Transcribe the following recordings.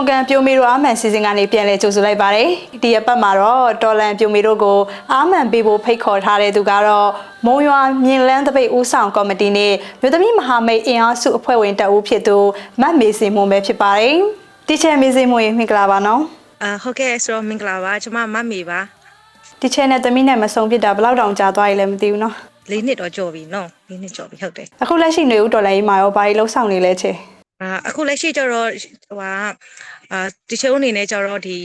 တော်လန်ပုံကန်ပြိုမီတို့အာမန်စီစဉ်ကနေပြန်လည်ကြိုဆိုလိုက်ပါတယ်ဒီအပတ်မှာတော့တော်လန်ပြိုမီတို့ကိုအာမန်ပေးဖို့ဖိတ်ခေါ်ထားတဲ့သူကတော့မုံရွာမြင်လန်းတပိတ်ဦးဆောင်ကော်မတီနဲ့မြို့သမီးမဟာမိတ်အင်အားစုအဖွဲ့ဝင်တအူးဖြစ်သူမတ်မေစင်မွန်ပဲဖြစ်ပါတယ်တီချယ်မေစင်မွန်ရေမင်္ဂလာပါနော်အာဟုတ်ကဲ့ဆိုတော့မင်္ဂလာပါကျွန်မမတ်မေပါတီချယ်နဲ့သမီးနဲ့မဆုံဖြစ်တာဘယ်လောက်တောင်ကြာသွားရလဲမသိဘူးနော်လေးနှစ်တော့ကြော်ပြီနော်လေးနှစ်ကြော်ပြီဟုတ်တယ်အခုလက်ရှိနေဦးတော်လန်ကြီးမှာရောဘာတွေလှုပ်ဆောင်နေလဲချေ အာအခုလက်ရှိကျတော့ဟိုဟာအာတချို့အနေနဲ့ကျတော့ဒီ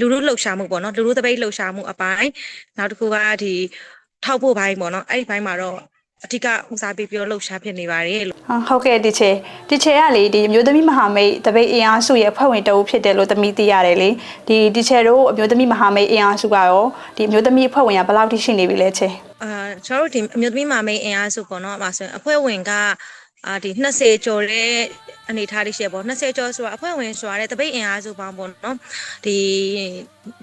လူလူလှုပ်ရှားမှုပေါ့နော်လူလူတပိတ်လှုပ်ရှားမှုအပိုင်းနောက်တစ်ခုကဒီထောက်ဖို့ဘိုင်းပေါ့နော်အဲ့ဒီဘိုင်းမှာတော့အဓိကဦးစားပေးပြီးတော့လှုပ်ရှားဖြစ်နေပါတယ်လို့ဟာဟုတ်ကဲ့တီချယ်တီချယ်ကလေဒီအမျိုးသမီးမဟာမိတ်တပိတ်အင်အားစုရဲ့အဖွဲ့ဝင်တအူးဖြစ်တယ်လို့သမီးသိရတယ်လေဒီတီချယ်တို့အမျိုးသမီးမဟာမိတ်အင်အားစုကရောဒီအမျိုးသမီးအဖွဲ့ဝင်ကဘယ်လောက်ထိရှိနေပြီလဲချယ်အာကျွန်တော်တို့ဒီအမျိုးသမီးမာမိန်အင်အားစုပေါ့နော်အမဆိုရင်အဖွဲ့ဝင်က အာဒီ20ကျော်တဲ့အနေထားလေးရှိရပေါ့20ကျော်ဆိုတာအဖွဲ့ဝင်ဆိုတာတဲ့တပိတ်အင်အားစုပေါင်းပေါ့နော်ဒီ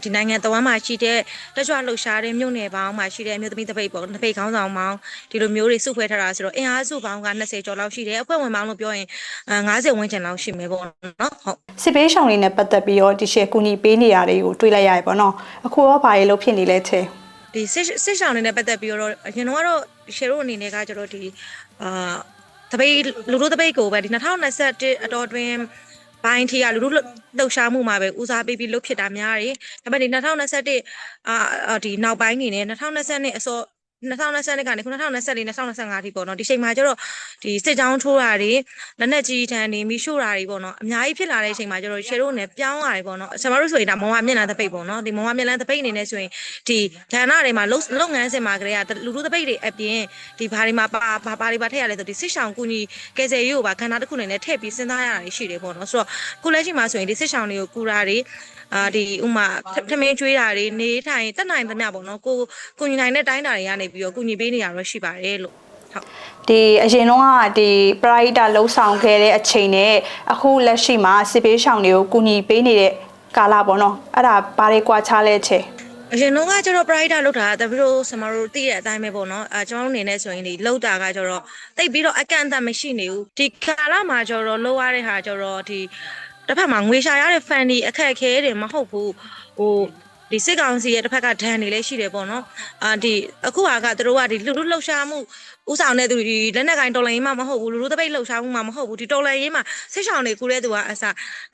ဒီနိုင်ငံတော်မှာရှိတဲ့တက်ကြွလှုပ်ရှားတဲ့မြို့နယ်ပေါင်းမှာရှိတဲ့အမျိုးသမီးတပိတ်ပေါ့တပိတ်ခေါင်းဆောင်ပေါင်းဒီလိုမျိုးတွေစုဖွဲ့ထားတာဆိုတော့အင်အားစုပေါင်းက20ကျော်လောက်ရှိတယ်အဖွဲ့ဝင်ပေါင်းလို့ပြောရင်အာ90ဝန်းကျင်လောက်ရှိမယ်ပေါ့နော်ဟုတ်စစ်ပေးရှောင်လေးနဲ့ပတ်သက်ပြီးတော့တီချယ်ကူညီပေးနေရတွေကိုတွေးလိုက်ရတယ်ပေါ့နော်အခုရောဘာတွေလုပ်ဖြစ်နေလဲချယ်ဒီစစ်စစ်ဆောင်တွေနဲ့ပတ်သက်ပြီးတော့အရင်တော့ရှယ်ရိုအနေနဲ့ကကျတော့ဒီအာ တပိတ်လူလူတပိတ်ကိုပဲဒီ2021အတော်တွင်ဘိုင်းထီကလူလူလှုပ်ရှားမှုမှာပဲဦးစားပေးပြီးလှုပ်ဖြစ်တာများတယ်။ဒါပေမဲ့ဒီ2021အာအာဒီနောက်ပိုင်းနေနဲ့2022အစော 2020ကနေခု2024 2025ထိပေါ့နော်ဒီချိန်မှာကျတော့ဒီစစ်ကြောင်းထိုးတာတွေလက်နက်ကြီးထန်တွေမိရှို့တာတွေပေါ့နော်အများကြီးဖြစ်လာတဲ့အချိန်မှာကျတော့ရှယ်ရိုနဲ့ပြောင်းရတယ်ပေါ့နော်ဆရာမတို့ဆိုရင်ဒါမောင်ဝမျက်နှာတပိတ်ပေါ့နော်ဒီမောင်ဝမျက်နှာတပိတ်အနေနဲ့ဆိုရင်ဒီဌာနတွေမှာလုပ်လုပ်ငန်းစင်မှာကလေးကလူလူတပိတ်တွေအပြင်ဒီဘာတွေမှာပါဘာဘာတွေပါထည့်ရလဲဆိုဒီစစ်ဆောင်ကူညီကယ်ဆယ်ရေးကိုပါခန္ဓာတစ်ခုအနေနဲ့ထည့်ပြီးစဉ်းစားရတာတွေရှိတယ်ပေါ့နော်ဆိုတော့ခုလက်ရှိမှာဆိုရင်ဒီစစ်ဆောင်တွေကိုကူတာတွေအာဒီဥမာထမင်းကျွေးတာတွေနေထိုင်တက်နိုင်သမျှပေါ့နော်ကိုကိုညီနိုင်တဲ့တိုင်းတာတွေကနေပြီးတော့ကူညီပေးနေရတော့ရှိပါတယ်လို့ဟုတ်ဒီအရင်တော့ကဒီပရိုက်တာလှုပ်ဆောင်ခဲ့တဲ့အချိန်နဲ့အခုလက်ရှိမှာစစ်ပေးရှောင်တွေကိုကူညီပေးနေတဲ့ကာလပေါ့နော်အဲ့ဒါဘာတွေကြွားချလဲချယ်အရင်တော့ကကျတော့ pride လောက်တာတပီတို့ဆမတို့သိတဲ့အတိုင်းပဲပေါ့နော်အဲကျွန်တော်တို့အနေနဲ့ဆိုရင်ဒီလောက်တာကကျတော့တိတ်ပြီးတော့အကန့်အသတ်မရှိနေဘူးဒီကာလမှာကျတော့လောရတဲ့ဟာကျတော့ဒီ တစ်ဖက်မှာငွေရှာရတဲ့ fan တွေအခက်အခဲတွေမဟုတ်ဘူးဟိုဒီစစ်ကောင်စီရဲ့တစ်ဖက်ကဒဏ်တွေလည်းရှိတယ်ပေါ့နော်အာဒီအခုဟာကသူတို့ကဒီလူလူလှုပ်ရှားမှု ဥဆောင်တဲ့သူဒီလက်နက်ကင်တော်လိုင်းရေးမှမဟုတ်ဘူးလူလူတပိတ်လှုပ်ရှားမှုမှမဟုတ်ဘူးဒီတော်လိုင်းရေးမှာစစ်ဆောင်တွေကူတဲ့သူကအစ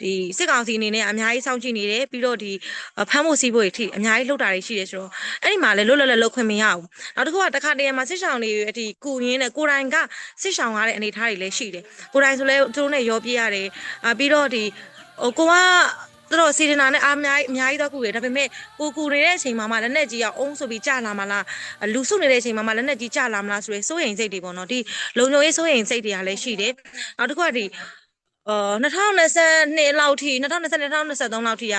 ဒီစစ်ကောင်စီအနေနဲ့အများကြီးစောင့်ကြည့်နေတယ်ပြီးတော့ဒီဖမ်းဖို့စီးဖို့တွေအထိအများကြီးလှုပ်တာတွေရှိတယ်ဆိုတော့အဲ့ဒီမှာလည်းလွတ်လွတ်လပ်လှုပ်ခွင့်မရဘူးနောက်တစ်ခုကတစ်ခါတည်းမှာစစ်ဆောင်တွေအထိကူရင်းနဲ့ကိုယ်တိုင်ကစစ်ဆောင်ရတဲ့အနေအထားတွေလည်းရှိတယ်ကိုယ်တိုင်ဆိုလဲသူတို့နဲ့ရောပြေးရတယ်အာပြီးတော့ဒီဟိုကိုက သူတို့စီဒနာနဲ့အားအများကြီးအများကြီးတော့ကူတယ်ဒါပေမဲ့ကိုကူနေတဲ့အချိန်မှာမှလက်နဲ့ကြီးအောင်အုံးဆိုပြီးကြာလာမလားလူစုနေတဲ့အချိန်မှာမှလက်နဲ့ကြီးကြာလာမလားဆိုရယ်စိုးရိမ်စိတ်တွေပေါ့နော်ဒီလုံခြုံရေးစိုးရိမ်စိတ်တွေကလည်းရှိတယ်နောက်တစ်ခုကဒီအာ2022လောက်ထိ2022 2023လောက်ထိက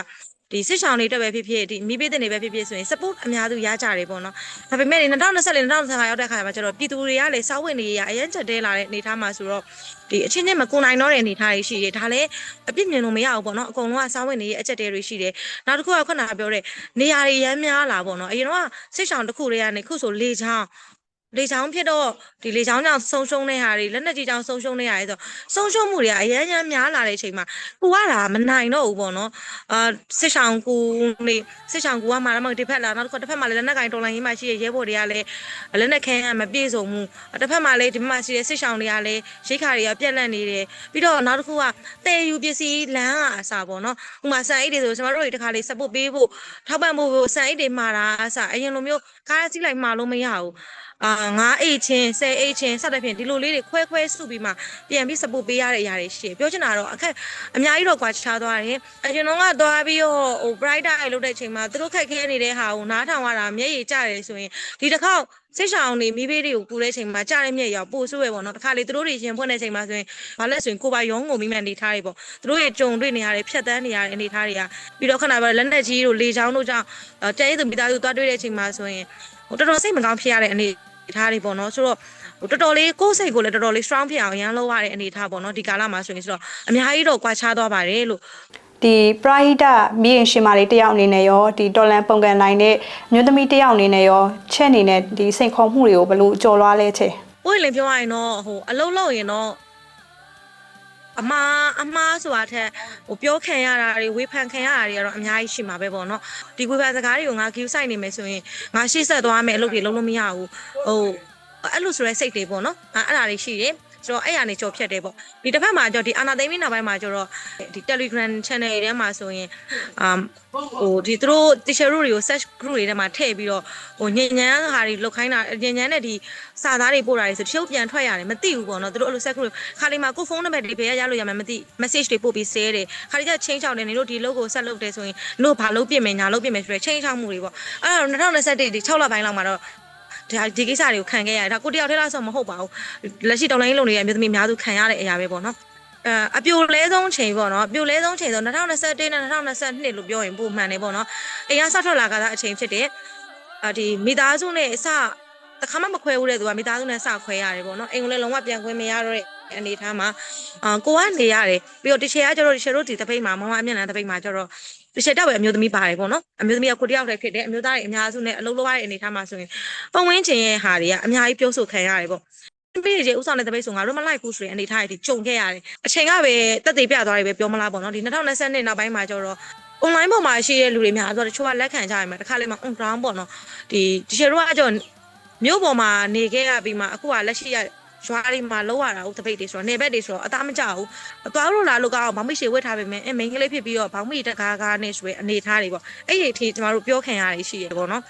ဒီစစ်ဆောင်တွေတက်ပဲဖြစ်ဖြစ်ဒီမိဘတဲ့နေပဲဖြစ်ဖြစ်ဆိုရင် support အများစုရကြတယ်ပေါ့နော်ဒါပေမဲ့ဒီ2024 2025ရောက်တဲ့ခါမှာကျတော့ပြည်သူတွေကလည်းစောက်ဝင်နေရအရင်ချက်တဲလာတဲ့အနေအထားမှာဆိုတော့ဒီအချင်းချင်းမကုနိုင်တော့တဲ့အနေအထားတွေရှိတယ်ဒါလည်းအပြစ်မြင်လို့မရဘူးပေါ့နော်အကုန်လုံးကစောက်ဝင်နေရအချက်တဲတွေရှိတယ်နောက်တစ်ခုကခုနကပြောတဲ့နေရာတွေရမ်းများလာပေါ့နော်အရင်တော့စစ်ဆောင်တစ်ခုတည်းကနေခုဆိုလေချောင်း လေချောင်းဖြစ်တော့ဒီလေချောင်းကြောင့်ဆုံးရှုံးတဲ့ဟာတွေလက်နက်ကြီးကြောင့်ဆုံးရှုံးတဲ့ဟာတွေဆိုဆုံးရှုံးမှုတွေကအရင်ရမ်းများလာတဲ့အချိန်မှာကိုကတာမနိုင်တော့ဘူးပေါ့နော်အာစစ်ဆောင်ကူနေစစ်ဆောင်ကူကမှလည်းမဟုတ်ဒီဖက်လာနောက်တစ်ခါတစ်ဖက်မှာလည်းလက်နက်ကင်တော်လိုင်းရေးမှာရှိတဲ့ရဲဘော်တွေကလည်းလက်နက်ခဲကမပြည့်စုံဘူးတစ်ဖက်မှာလည်းဒီမှာရှိတဲ့စစ်ဆောင်တွေကလည်းရိတ်ခါတွေကပြက်လက်နေတယ်ပြီးတော့နောက်တစ်ခုကတဲယူပစ္စည်းလမ်းကအစားပေါ့နော်ဥမာဆန်အိတ်တွေဆိုကျွန်တော်တို့တွေတစ်ခါလေး support ပေးဖို့ထောက်ပံ့ဖို့ဆန်အိတ်တွေမှာတာအစားအရင်လိုမျိုးကားရစီးလိုက်မှာလို့မရဘူး အာငါးအိတ်ချင်းဆယ်အိတ်ချင်းစသဖြင့်ဒီလိုလေးတွေခွဲခွဲစုပြီးမှပြန်ပြီး support ပေးရတဲ့အရာတွေရှိတယ်ပြောချင်တာတော့အခက်အများကြီးတော့ကွာခြားသွားတယ်အရင်တော့ကသွားပြီးတော့ဟို brighter အိုက်လုပ်တဲ့အချိန်မှာသူတို့ခက်ခဲနေတဲ့ဟာကိုနားထောင်ရတာမျက်ရည်ကျတယ်ဆိုရင်ဒီတစ်ခေါက်စိတ်ဆောင်နေမိဘေးတွေကိုကူတဲ့အချိန်မှာကြားတဲ့မျက်ရောက်ပို့ဆိုးရပေါ့နော်တစ်ခါလေသူတို့တွေရင်ဖွင့်တဲ့အချိန်မှာဆိုရင်ဘာလဲဆိုရင်ကိုပါရုံးကုန်မိမှန်နေထားတွေပေါ့သူတို့ရဲ့ကြုံတွေ့နေရတယ်ဖြတ်တန်းနေရတဲ့အနေထားတွေကပြီးတော့ခဏပဲလက်နက်ကြီးတို့လေချောင်းတို့ကြောင့်တဲရည်သူမိသားစုသွားတွေ့တဲ့အချိန်မှာဆိုရင်ဟိုတော်တော်စိတ်မကောင်းဖြစ်ရတဲ့အနေ ထားတွေပေါ့နော်ဆိုတော့ဟိုတော်တော်လေးကိုယ်စိတ်ကိုလည်းတော်တော်လေး strong ဖြစ်အောင်ရန်လုပ်ရတဲ့အနေထားပေါ့နော်ဒီကာလမှာဆိုရင်ဆိုတော့အများကြီးတော့ကွာခြားသွားပါတယ်လို့ဒီပရိုက်တာမိရင်ရှင်မာလေးတယောက်အနေနဲ့ရောဒီတော်လန်ပုံကန်နိုင်တဲ့မြို့သမီးတယောက်အနေနဲ့ရောချက်အနေနဲ့ဒီစိန်ခေါ်မှုတွေကိုဘယ်လိုကြော်လွှားလဲချယ်။ကိုယ်လည်းပြောရရင်တော့ဟိုအလုံးလုံးရင်တော့ အမားအမားဆိုတာထက်ဟိုပြောခံရတာတွေဝေဖန်ခံရတာတွေကတော့အများကြီးရှိမှာပဲပေါ့နော်ဒီဝေဖန်စကားတွေကိုငါ view ဆိုင်နေမယ်ဆိုရင်ငါရှေ့ဆက်သွားမယ်အလုပ်တွေလုံးလုံးမရဘူးဟိုအဲ့လိုဆိုရဲစိတ်တွေပေါ့နော်အဲ့အဲ့ဒါတွေရှိတယ် ဆိုတော့အဲ့ရနေကြော်ဖြတ်တယ်ပေါ့ဒီတစ်ဖက်မှာကျတော့ဒီအာနာသိမ့်ပြီးနောက်ပိုင်းမှာကျတော့ဒီ Telegram channel တွေထဲမှာဆိုရင်အမ်ဟိုဒီသူတို့ teacher တို့တွေကို search group တွေထဲမှာထည့်ပြီးတော့ဟိုညဉ့်ညမ်းဟာတွေလုတ်ခိုင်းတာညဉ့်ညမ်းတဲ့ဒီစာသားတွေပို့တာတွေဆိုတချို့ပြန်ထွက်ရတယ်မသိဘူးပေါ့နော်သူတို့အဲ့လို search group ခါလေးမှာကိုဖုန်းနံပါတ်တွေဘယ်ရရလို့ရမှာမသိ message တွေပို့ပြီး share တယ်ခါလေးကျချင်းချောင်းတယ်နေတို့ဒီ logo ဆက်လုပ်တယ်ဆိုရင်တို့ဘာလုပ်ပြင်မယ်ညာလုပ်ပြင်မယ်ဆိုတော့ချင်းချောင်းမှုတွေပေါ့အဲ့တော့2021ဒီ6လပိုင်းလောက်မှာတော့ ဒါဒီကိစ္စတွေကိုခံခဲ့ရတယ်ဒါကိုတယောက်တည်းလားဆိုမဟုတ်ပါဘူးလက်ရှိတော်လိုင်းလုံတွေရဲ့အမျိုးသမီးအများစုခံရတဲ့အရာပဲပေါ့နော်အဲအပြိုလဲဆုံးချိန်ပေါ့နော်အပြိုလဲဆုံးချိန်ဆို2021နဲ့2022လို့ပြောရင်ပုံမှန်နေပေါ့နော်အိမ်ကဆောက်ထွက်လာကသာအချိန်ဖြစ်တဲ့အာဒီမိသားစုနဲ့အစတခါမှမခွဲဘူးတဲ့သူကမိသားစုနဲ့စခွဲရတယ်ပေါ့နော်အိမ်ကိုလည်းလုံးဝပြန်ခွဲမရတော့တဲ့အနေထားမှာအာကိုကနေရတယ်ပြီးတော့တချေကကျတော့တချေတို့ဒီတပိတ်မှာမမအမျက်နှာတပိတ်မှာကျတော့ တချေတော့ပဲအမျိုးသမီးပါတယ်ပေါ့နော်အမျိုးသမီးကကိုတယောက်တည်းဖြစ်တယ်အမျိုးသားတွေအများစုနဲ့အလုပ်လုပ်ရတဲ့အနေထားမှာဆိုရင်ပုံဝင်းချင်းရဲ့ဟာတွေကအများကြီးပြောဆိုခံရတယ်ပေါ့ပြည်ကြီးဥဆောင်တဲ့တပိတ်ဆိုငါတို့မလိုက်ဘူးဆိုရင်အနေထားတွေကြုံခဲ့ရတယ်အချိန်ကပဲတက်သေးပြသွားတယ်ပဲပြောမလားပေါ့နော်ဒီ2020နောက်ပိုင်းမှာကျတော့ online ပေါ်မှာရှိတဲ့လူတွေများဆိုတော့တချို့ကလက်ခံကြရမှာတစ်ခါလေမှ on ground ပေါ့နော်ဒီဒီချေတို့ကကြောမြို့ပေါ်မှာနေခဲ့ရပြီးမှအခုကလက်ရှိရ ရွာတွေမှာလောက်ရတာဟုတ်တပိတ်တွေဆိုတော့နေဘက်တွေဆိုတော့အသားမကြဘူးအသွားလို့လာလို့ကောင်းဘောင်မိရှေဝတ်ထားပေမဲ့အမိန်ကလေးဖြစ်ပြီးတော့ဘောင်မိတကားကားနဲ့ဆိုရအနေထားတွေပေါ့အဲ့ဒီအထိကျမတို့ပြောခံရတာရှိရပေါ့နော်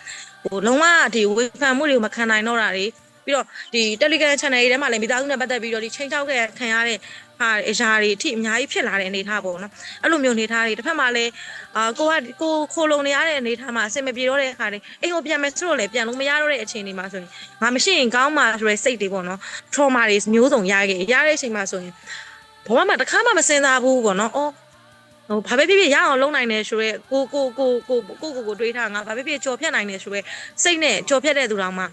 ဟိုလုံးဝဒီဝေဖန်မှုတွေကိုမခံနိုင်တော့တာတွေ ပြီးတော့ဒီ Telegram channel တွေထဲမှာလည်းမိသားစုနဲ့ပတ်သက်ပြီးတော့ဒီချိန်ချောက်ခဲ့ခံရတဲ့ဟာအရာတွေအထိအများကြီးဖြစ်လာတဲ့အနေအထားပေါ့နော်အဲ့လိုမျိုးအနေအထားတွေတစ်ဖက်မှာလည်းအာကိုကကိုခိုလုံနေရတဲ့အနေအထားမှာအဆင်မပြေတော့တဲ့အခါတွေအိမ်ကိုပြန်မယ်ဆိုတော့လည်းပြန်လို့မရတော့တဲ့အခြေအနေမှာဆိုရင်ငါမရှိရင်ကောင်းမှာဆိုရယ်စိတ်တွေပေါ့နော် trauma တွေမျိုးစုံရခဲ့ရတဲ့အချိန်မှာဆိုရင်ဘဝမှာတစ်ခါမှမစင်စားဘူးပေါ့နော်အော်ဟိုဘာပဲဖြစ်ဖြစ်ရအောင်လုပ်နိုင်တယ်ဆိုရဲကိုကိုကိုကိုကိုကိုကိုတွေးထားငါဘာပဲဖြစ်ကြော်ဖြတ်နိုင်တယ်ဆိုရဲစိတ်နဲ့ကြော်ဖြတ်တဲ့သူတော်မှ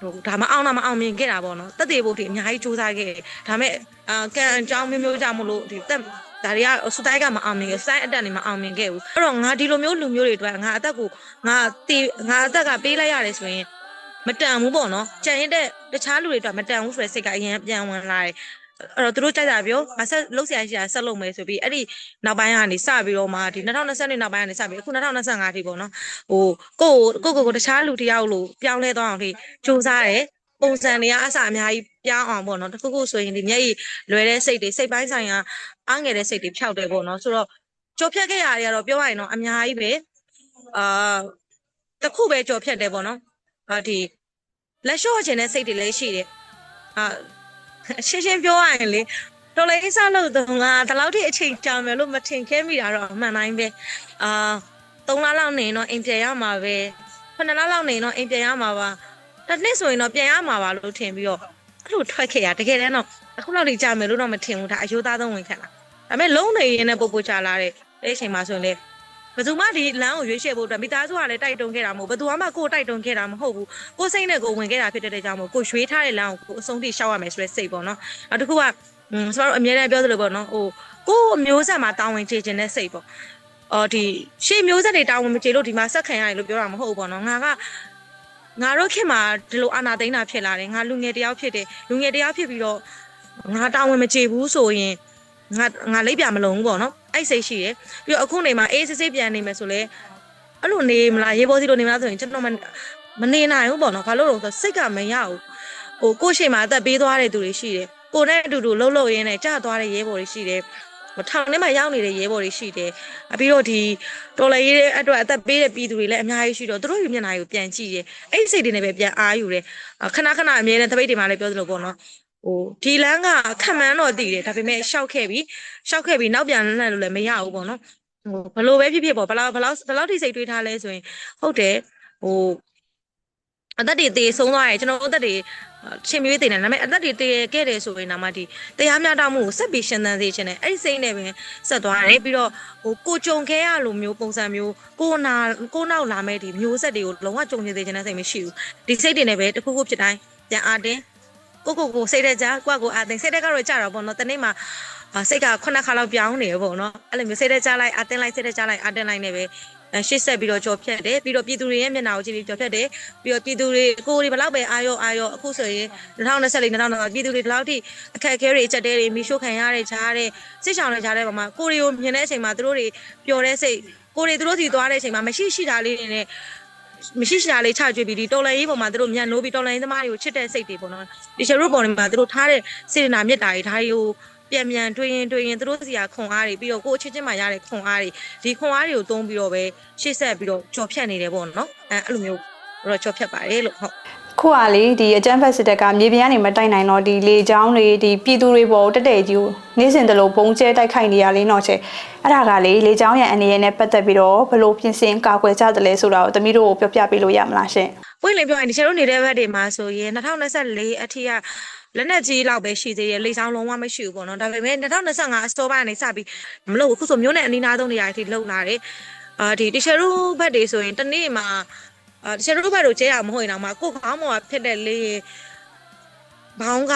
ဟိုဒါမအောင်တော့မအောင်မြင်ခဲ့တာပေါ့နော်တက်သေးဖို့ဒီအများကြီးစူးစမ်းခဲ့တယ်ဒါမဲ့အာကံအကြောင်းမျိုးမျိုးကြောင့်မလို့ဒီတက်ဒါတွေကစတိုက်ကမအောင်မြင်ခဲ့စိုင်းအတက်နေမအောင်မြင်ခဲ့ဘူးအဲ့တော့ငါဒီလိုမျိုးလူမျိုးတွေအတွက်ငါအသက်ကိုငါတေးငါအသက်ကပေးလိုက်ရတယ်ဆိုရင်မတန်ဘူးပေါ့နော်ကြံရင်တဲ့တခြားလူတွေအတွက်မတန်ဘူးဆိုတဲ့စိတ်ကအရင်ပြန်ဝင်လာတယ် အဲ့တော့သူတို့ကြိုက်တာပြောငါဆက်လှုပ်ရှားရှိတာဆက်လုပ်မယ်ဆိုပြီးအဲ့ဒီနောက်ပိုင်းကနေစပြီးတော့မှဒီ2020နောက်ပိုင်းကနေစပြီးအခု2025အထိပေါ့နော်ဟိုကိုကိုကိုကိုကိုတခြားလူတစ်ယောက်လို့ပြောင်းလဲသွားအောင်ထိစူးစမ်းတယ်ပုံစံတွေကအစအများကြီးပြောင်းအောင်ပေါ့နော်တခုခုဆိုရင်ဒီမျက်ရည်လွယ်တဲ့စိတ်တွေစိတ်ပိုင်းဆိုင်ရာအားငယ်တဲ့စိတ်တွေဖြောက်တယ်ပေါ့နော်ဆိုတော့ကြော်ဖြတ်ခဲ့ရတွေကတော့ပြောရရင်တော့အများကြီးပဲအာတခုပဲကြော်ဖြတ်တယ်ပေါ့နော်ဟာဒီလက်လျှော့ခြင်းတဲ့စိတ်တွေလည်းရှိတယ်အာ ရှင်းရှင်းပြောရရင်လေတော်လေးအစားလို့တော့ငါဒီလောက်ထိအချိန်ကြာမယ်လို့မထင်ခဲမိတာတော့အမှန်တိုင်းပဲအာ3လလောက်နေရင်တော့အိမ်ပြန်ရမှာပဲ9လလောက်နေရင်တော့အိမ်ပြန်ရမှာပါတစ်နှစ်ဆိုရင်တော့ပြန်ရမှာပါလို့ထင်ပြီးတော့အဲ့လိုထွက်ခဲ့ရတကယ်တမ်းတော့အခုလောက်ထိကြာမယ်လို့တော့မထင်ဘူးဒါအယိုးသားဆုံးဝင်ခက်လာဒါပေမဲ့လုံးနေရင်လည်းပို့ပို့ချလာတဲ့အဲ့ဒီအချိန်မှာဆိုရင်လေ ဘယ်သူမှဒီလမ်းကိုရွေးချယ်ဖို့အတွက်မိသားစုကလည်းတိုက်တွန်းခဲ့တာမဟုတ်ဘယ်သူမှကိုယ်တိုက်တွန်းခဲ့တာမဟုတ်ဘူးကိုယ်စိတ်နဲ့ကိုယ်ဝင်ခဲ့တာဖြစ်တဲ့ကြောင့်မို့ကိုယ်ရွေးထားတဲ့လမ်းကိုကိုယ်အဆုံးထိရှောက်ရမယ်ဆိုတဲ့စိတ်ပေါ့နော်နောက်တစ်ခုကอืมဆိုတော့အမြဲတမ်းပြောသလိုပေါ့နော်ဟိုကိုယ်မျိုးဆက်မှာတာဝန်ကျေခြင်းတဲ့စိတ်ပေါ့အော်ဒီရှေ့မျိုးဆက်တွေတာဝန်မကျေလို့ဒီမှာဆက်ခံရတယ်လို့ပြောတာမဟုတ်ဘူးပေါ့နော်ငါကငါတို့ခင်မှာဒီလိုအာနာသိန်းတာဖြစ်လာတယ်ငါလူငယ်တယောက်ဖြစ်တယ်လူငယ်တယောက်ဖြစ်ပြီးတော့ငါတာဝန်မကျေဘူးဆိုရင်ငါငါလိပ်ပြမလုံးဘူးပေါ့နော် အဲ့စိတ်ရှိတယ်ပြီးတော့အခုနေမှာအေးစစ်စစ်ပြန်နေမယ်ဆိုလဲအဲ့လိုနေမလားရေပေါ်စီလိုနေမလားဆိုရင်ကျွန်တော်မမနေနိုင်ဘူးပေါ့နော်ဘာလို့လဲဆိုတော့စိတ်ကမရဘူးဟိုကိုယ့်ရှိမှာအသက်ပေးသွားတဲ့သူတွေရှိတယ်ကိုယ်နဲ့အတူတူလှုပ်လှုပ်ရင်းနဲ့ကြာသွားတဲ့ရဲဘော်တွေရှိတယ်ဟိုထောင်ထဲမှာရောက်နေတဲ့ရဲဘော်တွေရှိတယ်အပြီးတော့ဒီတော်လည်းရေးတဲ့အတွက်အသက်ပေးတဲ့ပြည်သူတွေလည်းအများကြီးရှိတော့သူတို့ရဲ့မျက်နှာကိုပြန်ကြည့်တယ်အဲ့ဒီစိတ်တွေနဲ့ပဲပြန်အားယူတယ်ခဏခဏအမြဲတမ်းတပိတ်တွေမှာလည်းပြောသလိုပေါ့နော် ဟိုဒီလန်းကခံမှန်းတော့တည်တယ်ဒါပေမဲ့ရှောက်ခဲ့ပြီရှောက်ခဲ့ပြီနောက်ပြန်လှမ်းလို့လည်းမရဘူးပေါ့နော်ဟိုဘလို့ပဲဖြစ်ဖြစ်ပေါ့ဘလောက်ဘလောက်ဘလောက်ထိစိတ်တွေးထားလဲဆိုရင်ဟုတ်တယ်ဟိုအသက်တွေတေဆုံးသွားတယ်ကျွန်တော်တို့အသက်တွေချင်းမျိုးတင်တယ်ဒါပေမဲ့အသက်တွေတေခဲ့တယ်ဆိုရင်တော့မှဒီတရားမျှတမှုကိုဆက်ပြီးရှင်းသန်စေချင်တယ်အဲ့ဒီစိတ်နဲ့ပဲဆက်သွားတယ်ပြီးတော့ဟိုကိုကြုံခဲရလိုမျိုးပုံစံမျိုးကိုနာကိုနောက်လာမဲ့ဒီမျိုးဆက်တွေကိုလုံးဝကြုံနေစေချင်တဲ့စိတ်မရှိဘူးဒီစိတ်တွေနဲ့ပဲတစ်ခုခုဖြစ်တိုင်းပြန်အားတင်း ကိုကိုကိုစိတ်တက်ကြကိုကကိုအာသိစိတ်တက်ကတော့ကြာတော့ပေါ့နော်တနေ့မှာအာစိတ်ကခုနှစ်ခါလောက်ပြောင်းနေရပေါ့နော်အဲ့လိုမျိုးစိတ်တက်ကြလိုက်အာတင်လိုက်စိတ်တက်ကြလိုက်အာတင်လိုက်နေပဲအဲရှေ့ဆက်ပြီးတော့ကြော်ဖြတ်တယ်ပြီးတော့ပြည်သူတွေရဲ့မျက်နှာကိုကြည့်ပြီးကြော်ဖြတ်တယ်ပြီးတော့ပြည်သူတွေကိုယ်တွေဘယ်လောက်ပဲအာရောအာရောအခုဆိုရင်2024 2025ပြည်သူတွေဒီလောက်ထိအခက်အခဲတွေအချက်တဲတွေမိရှုခံရတဲ့ဂျားတဲ့စစ်ဆောင်တဲ့ဂျားတဲ့ပုံမှာကိုယ်တွေကိုမြင်တဲ့အချိန်မှာသူတို့တွေပျော်တဲ့စိတ်ကိုယ်တွေသူတို့စီသွားတဲ့အချိန်မှာမရှိရှိတာလေးတွေနဲ့ မရှိရှာလေးချကြွေးပြီးဒီတော်လန်ရေးပေါ်မှာသူတို့မြန်နိုးပြီးတော်လန်ရေးသမားတွေကိုချစ်တဲ့စိတ်တွေပေါ့နော်ဒီရှယ်ရုပ်ပေါ်မှာသူတို့ထားတဲ့စေတနာမေတ္တာတွေဒါတွေကိုပြန်ပြန်တွေးရင်တွေးရင်သူတို့စီကခွန်အားတွေပြီးတော့ကိုယ်အချင်းချင်းမှရတဲ့ခွန်အားတွေဒီခွန်အားတွေကိုတုံးပြီးတော့ပဲရှေ့ဆက်ပြီးတော့ကြော်ဖြတ်နေတယ်ပေါ့နော်အဲအဲ့လိုမျိုးတော့ကြော်ဖြတ်ပါတယ်လို့ဟုတ် ခုကလေဒီအကြမ်းဖက်စစ်တပ်ကမြေပြင်ကနေမတိုက်နိုင်တော့ဒီလေချောင်းတွေဒီပြည်သူတွေပေါ်တက်တဲ့ကြီးကိုနေ့စဉ်တလို့ပုံကျဲတိုက်ခိုက်နေရလေးတော့ချေအဲ့ဒါကလေလေချောင်းရဲ့အနေနဲ့ပတ်သက်ပြီးတော့ဘလို့ပြင်ဆင်ကာကွယ်ကြတယ်လဲဆိုတာကိုသမီးတို့ကိုပြောပြပေးလို့ရမလားရှင်ပွင့်လင်းပြောရင်ဒီချေတို့နေတဲ့ဘက်တွေမှာဆိုရင်2024အထိကလက်နက်ကြီးလောက်ပဲရှိသေးတယ်လေဆောင်လုံးဝမရှိဘူးပေါ့နော်ဒါပေမဲ့2025အစောပိုင်းကနေစပြီးမလို့အခုဆိုမျိုးနဲ့အနီးနားဆုံးနေရာတွေထိလုံလာတယ်အာဒီတီရှယ်ရူဘက်တွေဆိုရင်တနေ့မှာ အာတီရှယ်ရူဘက်တို့ကျဲရမဟုတ်ရင်တော့မှကိုယ်ခေါင်းပေါ်ကဖြစ်တဲ့လေဘောင်းက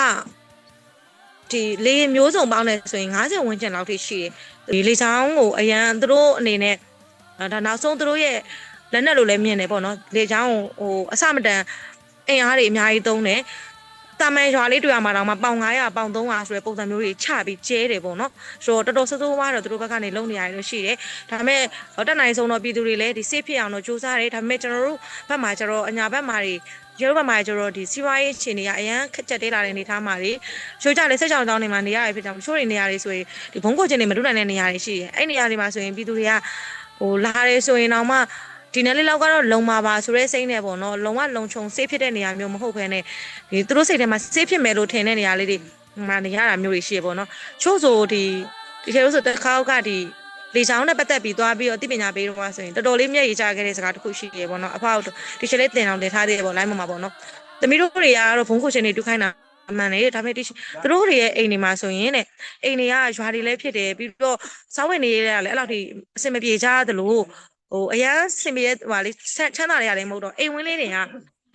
ဒီလေမျိုးစုံပေါင်းနေဆိုရင်90ဝန်းကျင်လောက်ထိရှိတယ်ဒီလေဆောင်ကိုအရန်သူတို့အနေနဲ့အာဒါနောက်ဆုံးသူတို့ရဲ့လက်နဲ့လိုလည်းမြင်တယ်ပေါ့နော်လေချောင်းကိုဟိုအစမတန်အင်အားတွေအများကြီးသုံးတယ် တာမန်ရွာလေးတွေ့ရမှာတော့မှပေါင်900ပေါင်300ဆိုတဲ့ပုံစံမျိုးတွေချပြီးကျဲတယ်ပေါ့နော်ဆိုတော့တော်တော်စိုးစိုးဝါးတော့သူတို့ဘက်ကနေလုံနေရတယ်လို့ရှိတယ်ဒါပေမဲ့ဟောတက်နိုင်ဆုံးတော့ပြည်သူတွေလည်းဒီ safe ဖြစ်အောင်တော့စူးစမ်းတယ်ဒါပေမဲ့ကျွန်တော်တို့ဘက်မှာကျတော့အညာဘက်မှာတွေရုပ်ဘက်မှာကျတော့ဒီစီးပွားရေးအခြေအနေကအရန်ခက်ချက်တဲလာတဲ့အနေထားမှာတွေရှိုးကြလေဆက်ချောင်းတောင်းနေမှာနေရရဖြစ်ကြောင်းရှိုးတွေနေရာတွေဆိုရင်ဒီဘုံကိုချင်းတွေမတွေ့နိုင်တဲ့နေရာတွေရှိတယ်အဲ့နေရာတွေမှာဆိုရင်ပြည်သူတွေကဟိုလာရဲဆိုရင်တော့မှ ဒီနယ်လေးလောက်ကတော့လုံပါပါဆိုရဲစိမ့်နေပေါ့နော်လုံဝလုံချုံဆေးဖြစ်တဲ့နေရာမျိုးမဟုတ်ဘဲနဲ့ဒီသူတို့စိတ်ထဲမှာဆေးဖြစ်မယ်လို့ထင်တဲ့နေရာလေးတွေမှာနေရတာမျိုးတွေရှိရပေါ့နော်ချို့ဆိုဒီဒီထဲလို့ဆိုတစ်ခါကဒီလေချောင်းနဲ့ပတ်သက်ပြီးသွားပြီးတော့တိပညာပေးတော့ဆိုရင်တော်တော်လေးမျက်ရည်ကျခဲ့တဲ့စကားတစ်ခုရှိရပေါ့နော်အဖေတို့ဒီချက်လေးတင်အောင်တင်ထားသေးတယ်ပေါ့ line မှာပေါ့နော်သမီးတို့တွေကတော့ဘုံခုချင်းတွေတူခိုင်းတာအမှန်လေဒါပေမဲ့ဒီသူတို့တွေရဲ့အိမ်တွေမှာဆိုရင်တဲ့အိမ်တွေကရွာတွေလည်းဖြစ်တယ်ပြီးတော့စောင်းဝင်နေရတဲ့လည်းအဲ့လောက်ထိအဆင်မပြေကြသလို ဟိုအရန်စင်ပြေဟိုလေချမ်းသာတွေရတယ်မဟုတ်တော့အိမ်ဝင်းလေးတွေက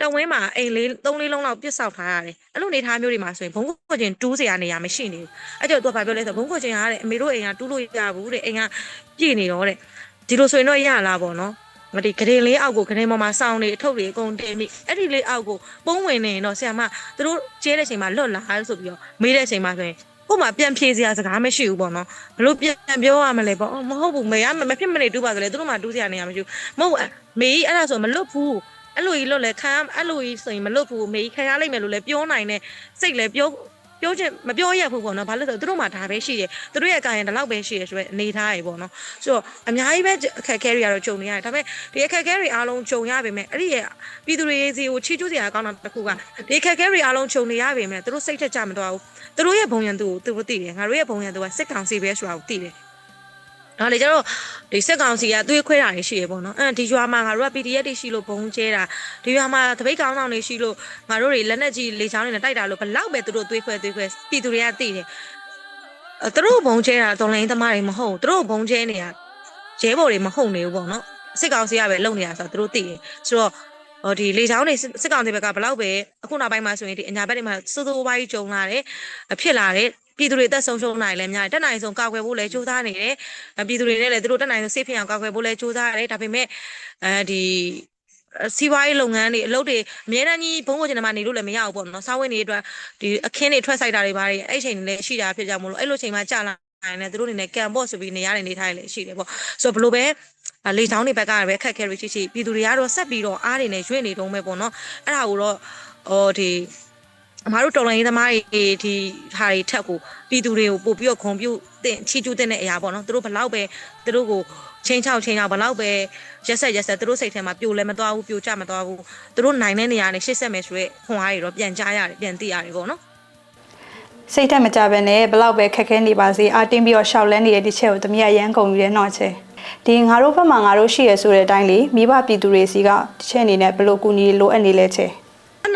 တဝင်းမှာအိမ်လေး၃လေးလုံးလောက်ပြစ်ဆောက်ထားရတယ်အဲ့လိုနေထားမျိုးတွေမှာဆိုရင်ဘုံကိုချင်းတူးစရာနေရာမရှိနေဘူးအဲ့ကြောင့်သူကဘာပြောလဲဆိုဘုံကိုချင်းကတဲ့အမေတို့အိမ်ကတူးလို့ရဘူးတဲ့အိမ်ကပြည့်နေတော့တဲ့ဒီလိုဆိုရင်တော့ရလားပေါ့နော်မဒီဂရင်လေးအောက်ကိုဂရင်ပေါ်မှာစောင်းနေအထုပ်တွေအကုန်တင်ပြီးအဲ့ဒီလေးအောက်ကိုပုံးဝင်နေရင်တော့ဆရာမသူတို့ကျဲတဲ့ချိန်မှာလွတ်လာဆိုပြီးတော့မေးတဲ့ချိန်မှာဆိုရင် ကို့မှာပြန်ဖြေစရာစကားမရှိဘူးပေါ့နော်ဘလို့ပြန်ပြောရမလဲပေါ့မဟုတ်ဘူးမေကမဖြစ်မနေတူးပါဆိုလေသူတို့မှတူးစရာနေရမရှိဘူးမဟုတ်မေကြီးအဲ့ဒါဆိုမလွတ်ဘူးအဲ့လိုကြီးလွတ်လဲခံအဲ့လိုကြီးဆိုရင်မလွတ်ဘူးမေကြီးခံရလိုက်မယ်လို့လဲပြောနိုင်တဲ့စိတ်လဲပြော ပြောချင်မပြောရဘူးပေါ့နော်ဘာလို့လဲဆိုတော့သူတို့မှဒါပဲရှိတယ်သူတို့ရဲ့ကာယံဒီလောက်ပဲရှိရဆိုတော့အနေထားရေပေါ့နော်ဆိုတော့အများကြီးပဲအခက်အခဲတွေကတော့ဂျုံနေရတယ်ဒါပေမဲ့ဒီအခက်အခဲတွေအားလုံးဂျုံရပါမယ်အဲ့ဒီရဲ့ပြည်သူတွေစီကိုချီးကျူးစရာကောင်းတာတစ်ခုကဒီအခက်အခဲတွေအားလုံးဂျုံနေရပါမယ်သူတို့စိတ်ထက်ကြမတော့ဘူးသူတို့ရဲ့ဘုံရန်သူကိုသူတို့သိတယ်ငါတို့ရဲ့ဘုံရန်သူကစစ်ကောင်စီပဲဆိုတာကိုသိတယ် ဒါလေကျတော့ဒီစက်ကောင်စီကသွေးခွဲတာတွေရှိရပေါ့နော်အဲဒီရွာမှာငါတို့က PDF တွေရှိလို့ဘုံကျဲတာဒီရွာမှာတပိတ်ကောင်းဆောင်တွေရှိလို့ငါတို့တွေလက်နက်ကြီးလေချောင်းတွေနဲ့တိုက်တာလို့ဘလောက်ပဲသူတို့သွေးခွဲသွေးခွဲပြည်သူတွေကသိတယ်အဲသူတို့ဘုံကျဲတာတော်လိုင်းသမားတွေမဟုတ်သူတို့ဘုံကျဲနေတာရဲဘော်တွေမဟုတ်နေဘူးပေါ့နော်စစ်ကောင်စီကပဲလုံနေတာဆိုတော့သူတို့သိတယ်ဆိုတော့ဟိုဒီလေချောင်းတွေစစ်ကောင်စီဘက်ကဘလောက်ပဲအခုနောက်ပိုင်းမှာဆိုရင်ဒီအညာဘက်တွေမှာစိုးစိုးဝါးကြီးကြုံလာတယ်ဖြစ်လာတယ် ပြည်သူတွေအသက်ဆုံးရှုံးနိုင်လဲများတယ်တက်နိုင်ဆုံးကာကွယ်ဖို့လဲစူးစမ်းနေတယ်ပြည်သူတွေနဲ့လည်းသူတို့တက်နိုင်ဆုံးစေးဖြစ်အောင်ကာကွယ်ဖို့လဲစူးစမ်းရတယ်ဒါပေမဲ့အဲဒီစီးပွားရေးလုပ်ငန်းတွေအလုပ်တွေအများတန်းကြီးဘုံဘုံကျင်မှာနေလို့လည်းမရဘူးပေါ့နော်စားဝတ်နေအတွက်ဒီအခင်းတွေထွက်ဆိုင်တာတွေပါတယ်အဲ့ချိန်တွေလည်းရှိတာဖြစ်ကြမလို့အဲ့လိုချိန်မှာကြာလာနိုင်တယ်သူတို့အနေနဲ့ကံပေါ့ဆိုပြီးနေရတဲ့နေထိုင်လည်းရှိတယ်ပေါ့ဆိုတော့ဘလို့ပဲလေချောင်းတွေဘက်ကပဲအခက်ခဲတွေရှိရှိပြည်သူတွေကတော့ဆက်ပြီးတော့အားတွေနဲ့ရွေ့နေတုံးပဲပေါ့နော်အဲ့ဒါကိုတော့ဟိုဒီ အမားတို့တော်လိုင်းရေးသမားတွေဒီဟာတွေထက်ကိုပြည်သူတွေကိုပို့ပြီးတော့ခွန်ပြုတ်တင်ချီကျူးတဲ့အရာပေါ့နော်သူတို့ဘလောက်ပဲသူတို့ကိုချင်းချောက်ချင်းချောက်ဘလောက်ပဲရက်ဆက်ရက်ဆက်သူတို့စိတ်ထဲမှာပြိုလဲမသွားဘူးပြိုကျမသွားဘူးသူတို့နိုင်တဲ့နေရာနဲ့ရှေ့ဆက်မယ်ဆိုရဲခွန်အားတွေတော့ပြန်ကြားရတယ်ပြန်သိရတယ်ပေါ့နော်စိတ်ထက်မကြဘဲနဲ့ဘလောက်ပဲခက်ခဲနေပါစေအာတင်းပြီးတော့ရှောက်လန်းနေတဲ့ဒီချက်ကိုသမီးကရမ်းကုန်ယူတဲ့တော့ချေဒီငါတို့ဘက်မှာငါတို့ရှိရဆိုတဲ့အတိုင်းလေမိဘပြည်သူတွေစီကတစ်ချက်အနေနဲ့ဘလို့ကူညီလိုအပ်နေလဲချေအ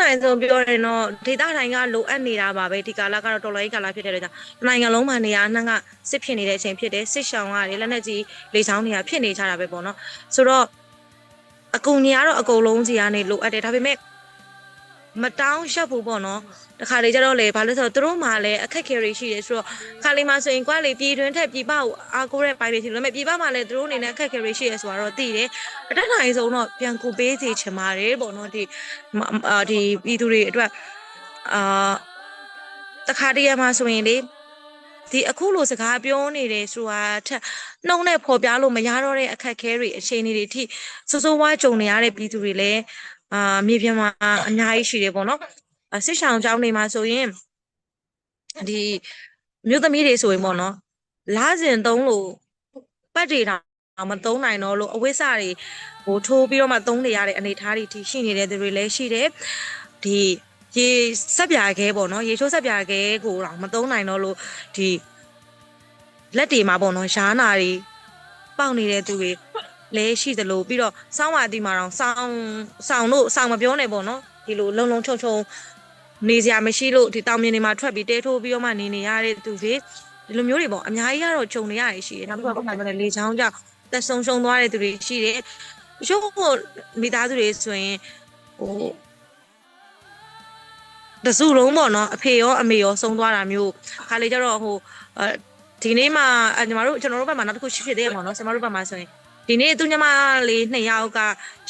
နိုင်ဆုံးပြောရင်တော့ဒေတာတိုင်းကလိုအပ်နေတာပါပဲဒီကာလကတော့တော်လိုင်းကာလဖြစ်တဲ့အတွက်ကြောင့်နိုင်ငံလုံးမှာနေရာအနှံ့ကစစ်ဖြစ်နေတဲ့အချိန်ဖြစ်တယ်စစ်ရှောင်းရတယ်လက်နက်ကြီးလေဆောင်တွေကဖြစ်နေကြတာပဲပေါ့နော်ဆိုတော့အကုန်ကြီးကတော့အကုန်လုံးစီကနေလိုအပ်တယ်ဒါပေမဲ့မတောင်းရက်ဘူးပေါ့နော် တခါလေကျတော့လေဘာလို့လဲဆိုတော့သူတို့မှလည်းအခက်ခဲတွေရှိတယ်ဆိုတော့ခါလေးမှဆိုရင်ကွာလေပြည်တွင်းထက်ပြည်ပကိုအားကိုးတဲ့ပိုင်းတွေရှိတယ်ဒါပေမဲ့ပြည်ပမှာလည်းသူတို့အနေနဲ့အခက်ခဲတွေရှိရဆိုတော့သိတယ်အတက်နိုင်ဆုံးတော့ပြန်ကူပေးစီချင်ပါတယ်ပေါ့နော်ဒီမအာဒီပြည်သူတွေအတွက်အာတခါတည်းရမှာဆိုရင်လေဒီအခုလိုစကားပြောနေတယ်ဆိုတာထက်နှုံနဲ့ဖော်ပြလို့မရတော့တဲ့အခက်ခဲတွေအခြေအနေတွေအထိစိုးစိုးဝါးကြုံနေရတဲ့ပြည်သူတွေလည်းအာမြေပြင်မှာအများကြီးရှိတယ်ပေါ့နော်အ စစ်ဆောင်ကြောင်းနေမှာဆိုရင်ဒီမြို့သမီးတွေဆိုရင်ပေါ့နော်လားစဉ်သုံးလို့ပတ်တွေတောင်မသုံးနိုင်တော့လို့အဝိစတွေဟိုထိုးပြီးတော့မှသုံးနေရတဲ့အနေအထားတွေထိရှိနေတဲ့သူတွေလည်းရှိတယ်ဒီရေဆက်ပြာခဲပေါ့နော်ရေချိုးဆက်ပြာခဲကိုတော့မသုံးနိုင်တော့လို့ဒီလက်တွေမှာပေါ့နော်ရှားနာတွေပေါက်နေတဲ့သူတွေလည်းရှိသလိုပြီးတော့စောင်းဝါတီမှာတော့စောင်းစောင်းတို့စောင်းမပြောနဲ့ပေါ့နော်ဒီလိုလုံလုံချုံချုံ နေစရာမရှိလို့ဒီတောင်မြင်တွေမှာထွက်ပြီးတဲထိုးပြီးတော့မှနေနေရတဲ့သူတွေဒီလိုမျိုးတွေပေါ့အများကြီးကတော့ဂျုံနေရရရှိတယ်နောက်တစ်ခုကပုံမှန်ပဲလေချောင်းကြောင့်သက်ဆုံးရှုံးသွားတဲ့သူတွေရှိတယ်ရုပ်ဖို့မိသားစုတွေဆိုရင်ဟိုတစုလုံးပေါ့နော်အဖေရောအမေရောဆုံးသွားတာမျိုးခါလေကျတော့ဟိုအဲဒီနေ့မှအညီမတို့ကျွန်တော်တို့ဘက်မှာနောက်တစ်ခုရှိဖြစ်သေးရမှာနော်ကျွန်တော်တို့ဘက်မှာဆိုရင်ဒီနေ့သူညမလေးနှစ်ယောက်က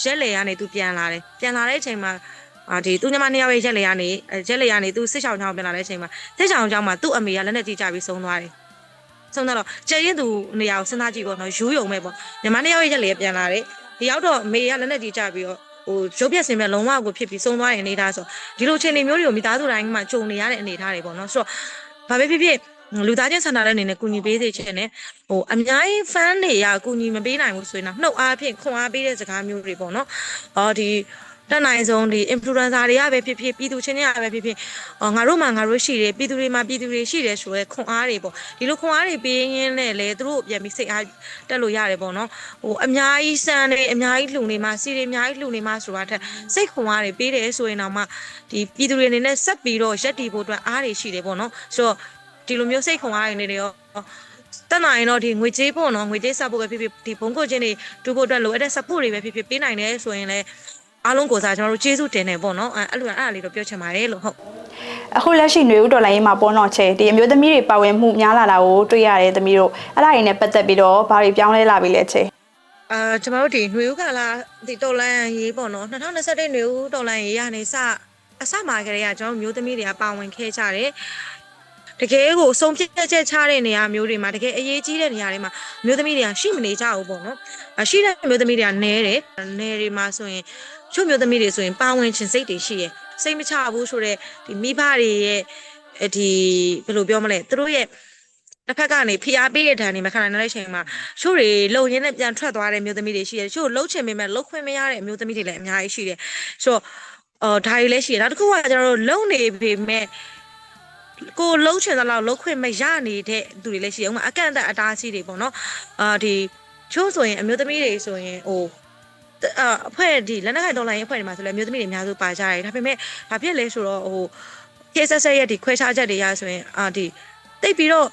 ရက်လေကနေသူပြန်လာတယ်ပြန်လာတဲ့အချိန်မှာ အာဒီသူညမနှစ်ယောက်ရဲ့ရက်လေကနေရက်လေကနေသူစစ်ဆောင်ချောင်းပြန်လာတဲ့အချိန်မှာစစ်ဆောင်ချောင်းမှာသူ့အမေကလက်နဲ့ကြီးကြပြီးဆုံးသွားတယ်ဆုံးတော့ကျရင်သူနေရာကိုစဉ်းစားကြည့်ပေါ့နော်ယူးယုံမဲ့ပေါ့ညီမနှစ်ယောက်ရဲ့ရက်လေပြန်လာတယ်ဒီရောက်တော့အမေကလက်နဲ့ကြီးကြပြီးတော့ဟိုရုပ်ပြက်စင်မဲ့လုံးဝကိုဖြစ်ပြီးဆုံးသွားတဲ့အနေအထားဆိုဒီလိုအခြေအနေမျိုးတွေကိုမိသားစုတိုင်းမှာကြုံနေရတဲ့အနေအထားတွေပေါ့နော်ဆိုတော့ဘာပဲဖြစ်ဖြစ်လူသားချင်းဆန္ဒတဲ့အနေနဲ့ကုညီပေးစေချင်တယ်ဟိုအများကြီး fan တွေကကုညီမပေးနိုင်ဘူးဆိုရင်တော့နှုတ်အားဖြင့်ခွန်အားပေးတဲ့စကားမျိုးတွေပေါ့နော်အော်ဒီ တက်နိုင်ဆုံးဒီ influencer တွေကပဲဖြစ်ဖြစ်ပြည်သူချင်းတွေကပဲဖြစ်ဖြစ်အော်ငါတို့မှငါတို့ရှိတယ်ပြည်သူတွေမှာပြည်သူတွေရှိတယ်ဆိုရဲခွန်အားတွေပေါ့ဒီလိုခွန်အားတွေပေးရင်းနဲ့လေသူတို့ပြန်ပြီးစိတ်အားတက်လို့ရတယ်ပေါ့နော်ဟိုအများကြီးစံတွေအများကြီးလှူနေမှာစီတွေအများကြီးလှူနေမှာဆိုတာထက်စိတ်ခွန်အားတွေပေးတယ်ဆိုရင်တော့မှဒီပြည်သူတွေအနေနဲ့ဆက်ပြီးတော့ရက်တည်ဖို့အတွက်အားတွေရှိတယ်ပေါ့နော်ဆိုတော့ဒီလိုမျိုးစိတ်ခွန်အားတွေနေတယ်ရောတက်နိုင်ရင်တော့ဒီငွေကြေးပေါ့နော်ငွေကြေးဆက်ဖို့ပဲဖြစ်ဖြစ်ဒီဘုံကိုချင်းတွေတူဖို့အတွက်လိုအပ်တဲ့ support တွေပဲဖြစ်ဖြစ်ပေးနိုင်တယ်ဆိုရင်လည်း အားလုံးကိုစားကျွန်တော်တို့ကျေးဇူးတင်တယ်ပေါ့နော်အဲအဲ့လိုအဲ့ဒါလေးတော့ပြောချင်ပါတယ်လို့ဟုတ် အခုလက်ရှိຫນွေဦးတော်လိုင်းရေးမှာပေါ်တော့ချေဒီအမျိုးသမီးတွေပါဝင်မှုများလာတာကိုတွေ့ရတယ်သမီးတို့အဲ့ဒါတွေနဲ့ပတ်သက်ပြီးတော့ဘာတွေပြောင်းလဲလာပြီလဲချေ အာကျွန်တော်တို့ဒီຫນွေဦးကလာဒီတော်လန်ရေးပေါ့နော်2021ຫນွေဦးတော်လန်ရေးရနေစအစမှာကလေးကကျွန်တော်တို့မျိုးသမီးတွေကပါဝင်ခဲ့ကြတယ်တကယ်ကိုအဆုံးဖြတ်ချက်ချတဲ့နေရာမျိုးတွေမှာတကယ်အရေးကြီးတဲ့နေရာတွေမှာမျိုးသမီးတွေကရှိမနေကြဘူးပေါ့နော်အရှိတဲ့မျိုးသမီးတွေကနဲတယ်နဲတွေမှာဆိုရင် ချို့မျိုးသမီးတွေဆိုရင်ပါဝင်ခြင်းစိတ်တွေရှိရယ်စိတ်မချဘူးဆိုတော့ဒီမိဘတွေရဲ့ဒီဘယ်လိုပြောမလဲသူတို့ရဲ့တစ်ဖက်ကနေဖိအားပေးတဲ့ဓာတ်တွေမခံနိုင်တဲ့အချိန်မှာချို့တွေလုံရင်းနဲ့ပြန်ထွက်သွားတဲ့မျိုးသမီးတွေရှိတယ်ချို့လှုပ်ချင်ပေမဲ့လှုပ်ခွင့်မရတဲ့မျိုးသမီးတွေလည်းအများကြီးရှိတယ်ဆိုတော့အော်ဒါတွေလည်းရှိတယ်နောက်တစ်ခုကကျွန်တော်တို့လုံနေပေမဲ့ကိုလှုပ်ချင်တဲ့လောက်လှုပ်ခွင့်မရနေတဲ့သူတွေလည်းရှိတယ်ဥပမာအကန့်အသတ်အတားအဆီးတွေပေါ့နော်အာဒီချို့ဆိုရင်အမျိုးသမီးတွေဆိုရင်ဟို အအဖွဲ့ဒီလက်နက်ကိုင်တော်လိုင်းရဲ့အဖွဲ့တွေမှာဆိုလည်းအမျိုးသမီးတွေအများစုပါကြတယ်ဒါပေမဲ့ဘာဖြစ်လဲဆိုတော့ဟို case ဆက်ရဲ့ဒီခွဲခြားချက်တွေရဆိုရင်အာဒီတိတ်ပြီးတော့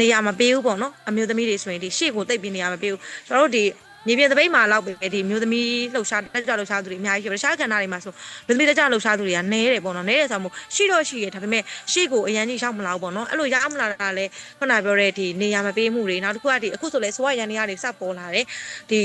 နေရာမပေးဘူးပေါ့နော်အမျိုးသမီးတွေဆိုရင်ဒီရှေ့ကိုတိတ်ပြီးနေရာမပေးဘူးကျွန်တော်တို့ဒီမြေပြင်သပိတ်မှာလောက်ပဲဒီမျိုးသမီးလှုပ်ရှားတက်ကြွလှုပ်ရှားသူတွေအများကြီးရှိတယ်တခြားကဏ္ဍတွေမှာဆိုမျိုးသမီးတက်ကြွလှုပ်ရှားသူတွေကနဲတယ်ပေါ့နော်နဲတယ်ဆိုမှရှိတော့ရှိရဒါပေမဲ့ရှေ့ကိုအရန်ကြီးရောက်မလာဘူးပေါ့နော်အဲ့လိုရောက်မလာတာလည်းခုနပြောတဲ့ဒီနေရာမပေးမှုတွေနောက်တစ်ခုကဒီအခုဆိုလဲဆိုရရန်နေရတွေစပေါ်လာတယ်ဒီ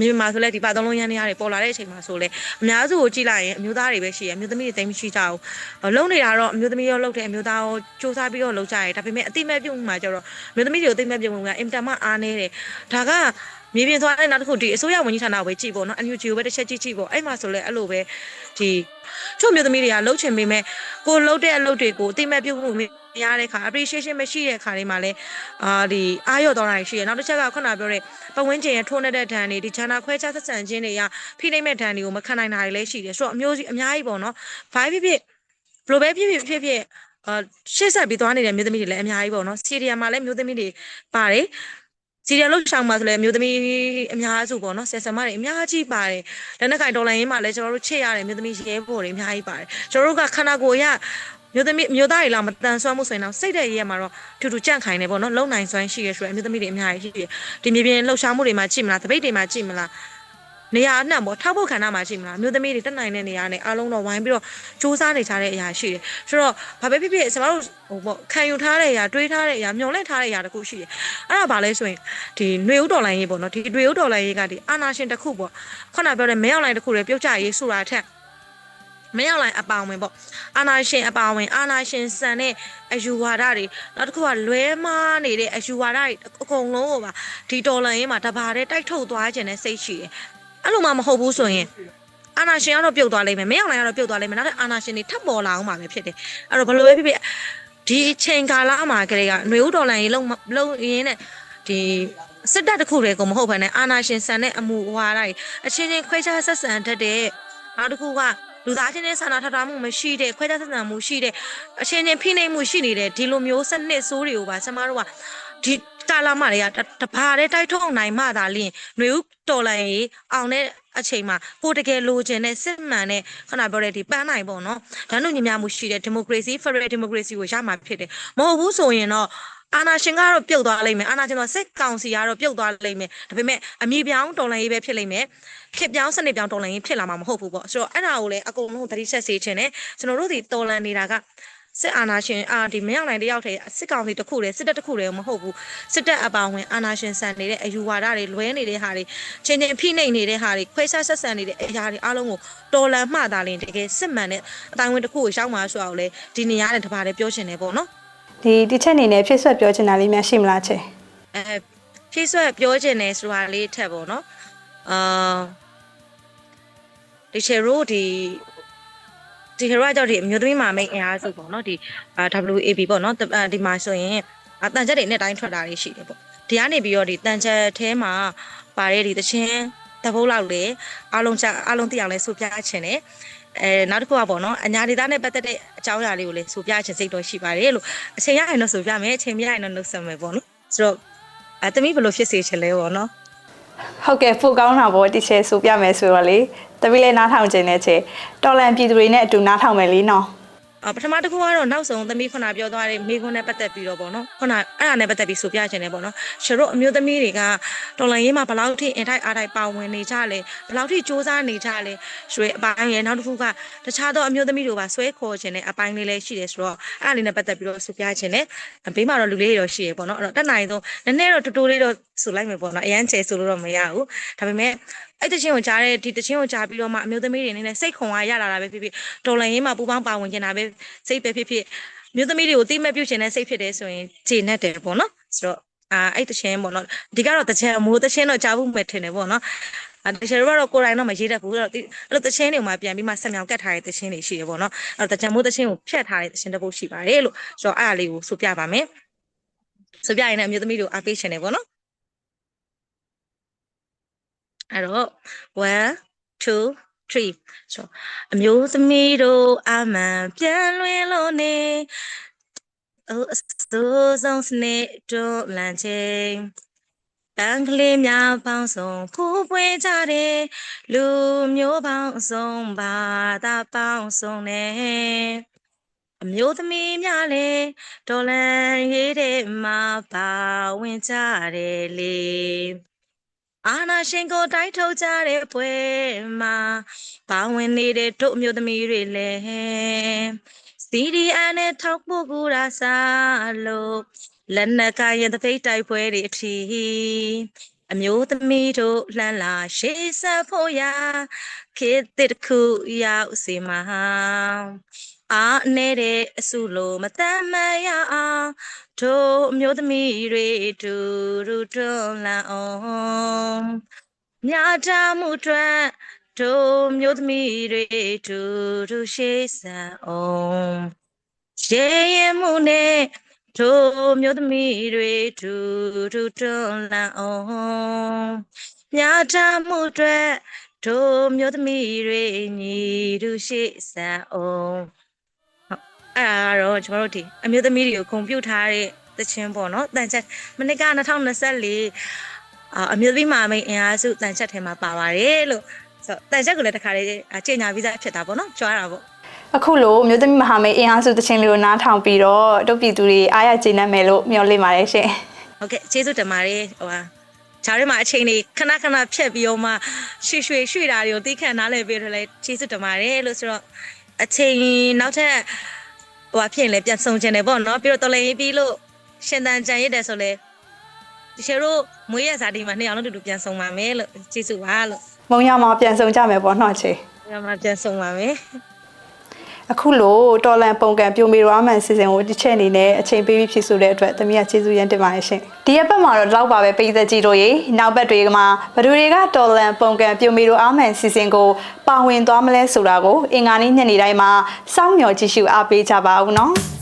မြေမှာဆိုလဲဒီပါသုံးလုံးရန်နေရတွေပေါ်လာတဲ့အချိန်မှာဆိုလဲအများစုကိုကြည့်လိုက်ရင်အမျိုးသားတွေပဲရှိရအမျိုးသမီးတွေတိတ်မရှိကြဘူးလုံနေတာတော့အမျိုးသမီးရောလုံတယ်အမျိုးသားရောစူးစမ်းပြီးတော့လုံကြရတယ်ဒါပေမဲ့အတိမဲ့ပြုတ်မှာကျတော့အမျိုးသမီးတွေကိုအတိမဲ့ပြုတ်မှာအင်တာမအားနေတယ်ဒါက မြေပြင်သွားတဲ့နောက်တစ်ခုဒီအစိုးရဝန်ကြီးဌာနကိုပဲကြည့်ပေါ့နော် NUG ကိုပဲတစ်ချက်ကြည့်ကြည့်ပေါ့အဲ့မှာဆိုလဲအဲ့လိုပဲဒီချို့မျိုးသမီးတွေကလှုပ်ချင်ပေမဲ့ကိုလှုပ်တဲ့အလုပ်တွေကိုအတိမဲ့ပြုတ်မှုမရတဲ့ခါ appreciation မရှိတဲ့ခါတွေမှာလဲအာဒီအားရော့တော့တာရှိရနောက်တစ်ချက်ကခုနပြောတဲ့ပဝင်းကျင်ရဲ့ထိုးနေတဲ့ဒဏ်တွေဒီချမ်းသာခွဲခြားဆက်ဆံခြင်းတွေရဖိနှိမ့်မဲ့ဒဏ်တွေကိုမခံနိုင်တာတွေလည်းရှိတယ်ဆိုတော့အမျိုးကြီးအများကြီးပေါ့နော်ဘာဖြစ်ဖြစ်ဘလိုပဲဖြစ်ဖြစ်ဖြစ်ဖြစ်အာရှေ့ဆက်ပြီးသွားနေတဲ့မျိုးသမီးတွေလည်းအများကြီးပေါ့နော်စီရီယာမှာလည်းမျိုးသမီးတွေပါတယ် စီရီယယ်လို့ရှောင်းမှာဆိုလဲမျိုးသမီးအများစုပေါ့နော်ဆယ်ဆယ်မတွေအများကြီးပါတယ်လက်နက်ကင်ဒေါ်လာရင်းမှာလည်းကျွန်တော်တို့ချစ်ရတယ်မျိုးသမီးရဲဘော်တွေအများကြီးပါတယ်ကျွန်တော်တို့ကခန္ဓာကိုယ်ရမျိုးသမီးမျိုးသားတွေလောက်မတန်ဆွမ်းမှုဆိုရင်တော့စိတ်တဲ့ရဲမှာတော့ထူထူကြန့်ခိုင်နေပေါ့နော်လုံနိုင်စွမ်းရှိရဆိုရမျိုးသမီးတွေအများကြီးရှိတယ်ဒီမြေပြင်လှုပ်ရှားမှုတွေမှာကြည့်မလားတပိတ်တွေမှာကြည့်မလား နေရာအနှံ့ပေါ့ထောက်ဖို့ခန္ဓာမှာရှိမလားအမျိုးသမီးတွေတက်နိုင်တဲ့နေရာနဲ့အားလုံးတော့ဝိုင်းပြီးတော့စူးစမ်းနေကြတဲ့အရာရှိတယ်ဆိုတော့ဘာပဲဖြစ်ဖြစ်ကျွန်တော်တို့ဟိုပေါ့ခံယူထားတဲ့အရာတွေးထားတဲ့အရာမျှော်လင့်ထားတဲ့အရာတခုရှိတယ်အဲ့ဒါဘာလဲဆိုရင်ဒီຫນွေဥတော်လိုင်းရေးပေါ့နော်ဒီຫນွေဥတော်လိုင်းရေးကဒီအာနာရှင်တစ်ခုပေါ့ခုနပြောတဲ့မဲအောင်လိုင်းတစ်ခုလေပြုတ်ကြရေးဆိုတာထက် မရောက်လိုက်အပောင်ဝင်ပေါ့အာနာရှင်အပောင်ဝင်အာနာရှင်စံတဲ့အယူဝါဒတွေနောက်တစ်ခုကလွဲမားနေတဲ့အယူဝါဒတွေအကုန်လုံးကိုပါဒီတော်လန်ရေးမှာတဘာတဲ့တိုက်ထုတ်သွားခြင်းနဲ့စိတ်ရှိတယ် အဲ့လိုမှမဟုတ်ဘူးဆိုရင်အာနာရှင်ကတော့ပြုတ်သွားလိမ့်မယ်မရောက်လိုက်ကတော့ပြုတ်သွားလိမ့်မယ်နောက်တဲ့အာနာရှင်တွေထပ်ပေါ်လာအောင်မှာပဲဖြစ်တယ်အဲ့တော့ဘယ်လိုပဲဖြစ်ဖြစ်ဒီအချိန်ကာလမှာကလေးကຫນွေဦးတော်လန်ရေးလုံးလုံးရင်းနဲ့ဒီစစ်တပ်တစ်ခုတည်းကိုမဟုတ်ဘဲနဲ့အာနာရှင်စံတဲ့အမှုဝါဒတွေအချင်းချင်းခွဲခြားဆက်ဆံတတ်တဲ့နောက်တစ်ခုကလူသားချင်းနဲ့ဆန္ဒထထားမှုမရှိတဲ့ခွဲခြားဆက်ဆံမှုရှိတဲ့အချင်းချင်းဖိနှိပ်မှုရှိနေတဲ့ဒီလိုမျိုးစနစ်ဆိုးတွေကိုပါကျမတို့ကဒီ ကာလာမတွေကတတဘာတဲ့တိုက်ထုတ်နိုင်မှသာလျှင်ຫນွေဦးတော်လိုင်းရေးအောင်တဲ့အချိန်မှာကိုတကယ်လိုချင်တဲ့စစ်မှန်တဲ့ခဏပြောတဲ့ဒီပန်းနိုင်ပေါ့နော်ဒန်းတို့ညီမမှုရှိတဲ့ဒီမိုကရေစီဖက်ဒရယ်ဒီမိုကရေစီကိုရမှာဖြစ်တယ်မဟုတ်ဘူးဆိုရင်တော့အာနာရှင်ကတော့ပြုတ်သွားလိမ့်မယ်အာနာရှင်တော့စစ်ကောင်စီကတော့ပြုတ်သွားလိမ့်မယ်ဒါပေမဲ့အမြင့်ပြောင်းတော်လိုင်းရေးပဲဖြစ်လိမ့်မယ်ဖြစ်ပြောင်းစနစ်ပြောင်းတော်လိုင်းရေးဖြစ်လာမှာမဟုတ်ဘူးပေါ့ဆိုတော့အဲ့ဒါကိုလည်းအကုန်လုံးသတိဆက်စေချင်တယ်ကျွန်တော်တို့ဒီတော်လန်နေတာက စစ်အာဏာရှင်အာဒီမရောက်နိုင်တယောက်တည်းစစ်ကောင်စီတစ်ခုတည်းစစ်တပ်တစ်ခုတည်းမဟုတ်ဘူးစစ်တပ်အပါဝင်အာဏာရှင်ဆန်နေတဲ့အယူဝါဒတွေလွဲနေတဲ့ဟာတွေချင်းချင်းဖိနှိပ်နေတဲ့ဟာတွေခွဲခြားဆက်ဆံနေတဲ့အရာတွေအားလုံးကိုတော်လန်မှသာလင်တကယ်စစ်မှန်တဲ့အတိုင်းဝင်တစ်ခုကိုရှောက်မှာဆိုအောင်လေဒီနေရာနဲ့တပါးလေးပြောချင်တယ်ပေါ့နော်ဒီတစ်ချက်အနေနဲ့ဖြည့်ဆွတ်ပြောချင်တာလေးများရှိမလားချေအဲဖြည့်ဆွက်ပြောချင်တယ်ဆိုတာလေးထက်ပေါ့နော်အာဒီချေရိုဒီ ဒီဟရိုကကြောင့်ဒီအမျိုးသမီးမာမိတ်အင်အားစုပေါ့နော်ဒီအာ WAB ပေါ့နော်တအာဒီမှာဆိုရင်အတန်ချက်တွေနဲ့တိုင်းထွက်တာတွေရှိတယ်ပေါ့ဒီကနေပြီးတော့ဒီတန်ချက်ထဲမှာပါတဲ့ဒီသချင်းတပုတ်လောက်လေအားလုံးချအားလုံးသိအောင်လဲစူပြချင်တယ်အဲနောက်တစ်ခုကပေါ့နော်အညာဒေတာနဲ့ပတ်သက်တဲ့အကြောင်းအရာလေးကိုလည်းစူပြချင်စိတ်တော်ရှိပါတယ်လို့အချိန်ရရင်တော့စူပြမယ်အချိန်မရရင်တော့နှုတ်ဆက်မယ်ပေါ့နော်ဆိုတော့အဲတမီးဘယ်လိုဖြစ်စေချင်လဲပေါ့နော်ဟုတ်ကဲ့ပို့ကောင်းတာပေါ့တစ်ချက်ဆိုပြမယ်ဆိုတော့လေ တပီးလေးနားထောင်ခြင်းနဲ့ချေတော်လန်ပြည်သူတွေနဲ့အတူနားထောင်မယ်လीနော်အပထမတစ်ခုကတော့နောက်ဆုံးသမီးခုနပြောသွားတဲ့မိခွန်းနဲ့ပတ်သက်ပြီးတော့ပေါ့နော်ခုနအဲ့ဒါနဲ့ပတ်သက်ပြီးဆိုပြချင်တယ်ပေါ့နော်ရှတို့အမျိုးသမီးတွေကတော်လန်ရေးမှာဘယ်လောက်ထိအင်ထိုက်အားထိုက်ပါဝင်နေကြလဲဘယ်လောက်ထိစ조사နေကြလဲရွှေအပိုင်းရဲ့နောက်တစ်ခုကတခြားသောအမျိုးသမီးတို့ပါဆွဲခေါ်ခြင်းနဲ့အပိုင်းလေးလည်းရှိတယ်ဆိုတော့အဲ့ဒါလေးနဲ့ပတ်သက်ပြီးတော့ဆိုပြချင်တယ်ဘေးမှာတော့လူလေးတွေတော့ရှိရပေါ့နော်အဲ့တော့တက်နိုင်ဆုံးနည်းနည်းတော့တူတူလေးတော့ဆိုလိုက်မယ်ပေါ့နော်အရန်ချဲဆိုလို့တော့မရဘူးဒါပေမဲ့ အဲ့တချင်းကိုကြားတဲ့ဒီတချင်းကိုကြားပြီးတော့မှအမျိုးသမီးတွေအနေနဲ့စိတ်ခွန်အားရလာတာပဲဖြစ်ဖြစ်တော်လန်ရေးမှာပူပေါင်းပါဝင်နေတာပဲစိတ်ပဲဖြစ်ဖြစ်အမျိုးသမီးတွေကိုတိမဲ့ပြုတ်ချင်တဲ့စိတ်ဖြစ်တယ်ဆိုရင်ခြေနဲ့တယ်ပေါ့နော်ဆိုတော့အာအဲ့တချင်းပေါ့နော်ဒီကတော့တချင်းမိုးတချင်းတော့ကြားဖို့မဲ့ထင်တယ်ပေါ့နော်အဲ့တချင်းတော့ကိုယ်တိုင်တော့မရေးတတ်ဘူးအဲ့တော့ဒီအဲ့လိုတချင်းတွေမှာပြန်ပြီးမှဆက်မြောင်ကတ်ထားတဲ့တချင်းတွေရှိတယ်ပေါ့နော်အဲ့တော့တချင်းမိုးတချင်းကိုဖြတ်ထားတဲ့တချင်းတစ်ပုဒ်ရှိပါတယ်လို့ဆိုတော့အဲ့ဒါလေးကိုဆိုပြပါမယ်ဆိုပြရင်လည်းအမျိုးသမီးတွေကိုအားပေးချင်တယ်ပေါ့နော် အဲ့တော့ one two three ဆိုအမျိုးသမီးတို့အမှန်ပြန်လွင်လို့နေအိုးအစိုးဆုံးစနေတို့လန်ချင်းတန်ကလေးများပေါင်းစုံဖူးပွေကြတယ်လူမျိုးပေါင်းစုံဘာသာပေါင်းစုံနဲ့အမျိုးသမီးများလည်းဒေါ်လန်ရေးတဲ့မှာပါဝင်ကြတယ်လေ အာနာရှင်ကိုတိုက်ထုတ်ကြတဲ့ပွဲမှာပါဝင်နေတဲ့တို့အမျိုးသမီးတွေလည်း CDN နဲ့ထောက်ပို့ကူတာစားလို့လက်နက်ကရင်တပိတ်တိုက်ပွဲတွေအထီအမျိုးသမီးတို့လှမ်းလာရှေးဆက်ဖို့ရာခေတ်တစ်ခုရောက်စီမှာ အာနေတဲ့အစုလိုမတမ်းမရအောင်တို့အမျိုးသမီးတွေတူတူတွန်းလှန်အောင်မြာတာမှုအတွက်တို့မျိုးသမီးတွေတူတူရှေးဆန်အောင်ရေရင်မှုနဲ့တို့မျိုးသမီးတွေတူတူတွန်းလှန်အောင်မြာတာမှုအတွက်တို့မျိုးသမီးတွေညီတူရှေးဆန်အောင် အဲ့ဒါကတော့ကျွန်တော်တို့ဒီအမျိုးသမီးတွေကိုဂုံပြုတ်ထားတဲ့သချင်းပေါ့နော်တန်ချက်မနစ်က2024အာအမျိုးသမီးမာမိတ်အင်အားစုတန်ချက်ထဲမှာပါပါတယ်လို့ဆိုတော့တန်ချက်ကိုလည်းတစ်ခါလေးကြေညာပြီးသားဖြစ်တာပေါ့နော်ကြွားတာပေါ့အခုလိုမြို့သမီးမဟာမိတ်အင်အားစုတခြင်းလေးကိုနားထောင်ပြီးတော့တို့ပြည်သူတွေအားရကျေနပ်မယ်လို့မျှော်လင့်ပါတယ်ရှင်ဟုတ်ကဲ့ကျေးဇူးတင်ပါတယ်ဟိုဟာဂျားထဲမှာအချိန်တွေခဏခဏဖြတ်ပြီးတော့မှရွှေရွှေရွှေတာတွေကိုသိခံနားလည်ပြီးတော့လည်းကျေးဇူးတင်ပါတယ်လို့ဆိုတော့အချိန်နောက်ထပ် ဟိုအဖြစ်ရင်လည်းပြန်ဆောင်ကျင်တယ်ပေါ့နော်ပြီးတော့တော်လည်းပြီးလို့ရှင်တန်ကြံရစ်တယ်ဆိုလဲဒီချေတို့မွေးရစာဒီမှာနှစ်အောင်လို့တူတူပြန်ဆောင်ပါမယ်လို့ကျေးဇူးပါလို့မုံရမှာပြန်ဆောင်ကြမယ်ပေါ့နော်ချေညမှာပြန်ဆောင်ပါမယ် အခုလို့တော်လန်ပုံကံပြိုမီရောမန်စီစဉ်ကိုတစ်ချက်အနေနဲ့အချိန်ပေးပြီးဖြစ်ဆိုတဲ့အတွက်သမီးကကျေးဇူးရမ်းတင်ပါတယ်ရှင်ဒီရက်ပတ်မှာတော့ဒီလောက်ပါပဲပိသက်ကြီးတို့ရေနောက်ပတ်တွေကမှာဘယ်သူတွေကတော်လန်ပုံကံပြိုမီရောအာမန်စီစဉ်ကိုပါဝင်သွားမလဲဆိုတာကိုအင်္ဂါနေ့ညနေတိုင်းမှာစောင့်မျှော်ကြည့်ရှုအားပေးကြပါဦးနော်